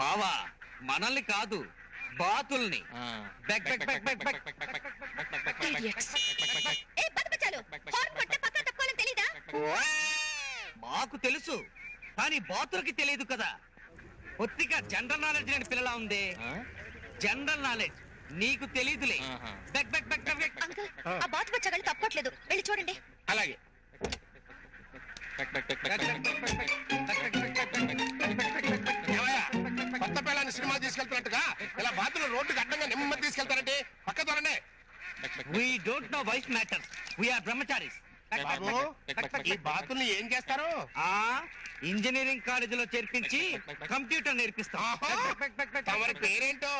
బావా మనల్ని కాదు బాతుల్ని. బెక్ బెక్ బెక్ బెక్ బెక్. మాకు తెలుసు కానీ బాతులకి తెలియదు కదా. ఒత్తిగా జనరల్ నాలెడ్జ్ లేని పిల్లలా ఉంది. జనరల్ నాలెడ్జ్ నీకు తెలీదులే. బెక్ బెక్ బెక్ బెక్ ఆ బాతుకొచ్చాగలు తప్పట్లేదు వెళ్ళి చూడండి. అలాగే. కొత్త పిల్లని సినిమా తీసుకెళ్తున్నట్టుగా ఇలా బాతులు రోడ్డుకి అడ్డంగా నెమ్మది తీసుకెళ్తారంటే పక్క We don't know vice matters. We are brahmacharis. బాబు ఈ బాతుల్ని ఏం చేస్తారు ఆ ఇంజనీరింగ్ కాలేజీలో చేర్పించి కంప్యూటర్ నేర్పిస్తాం ఆహా. తమరి పేరేంటో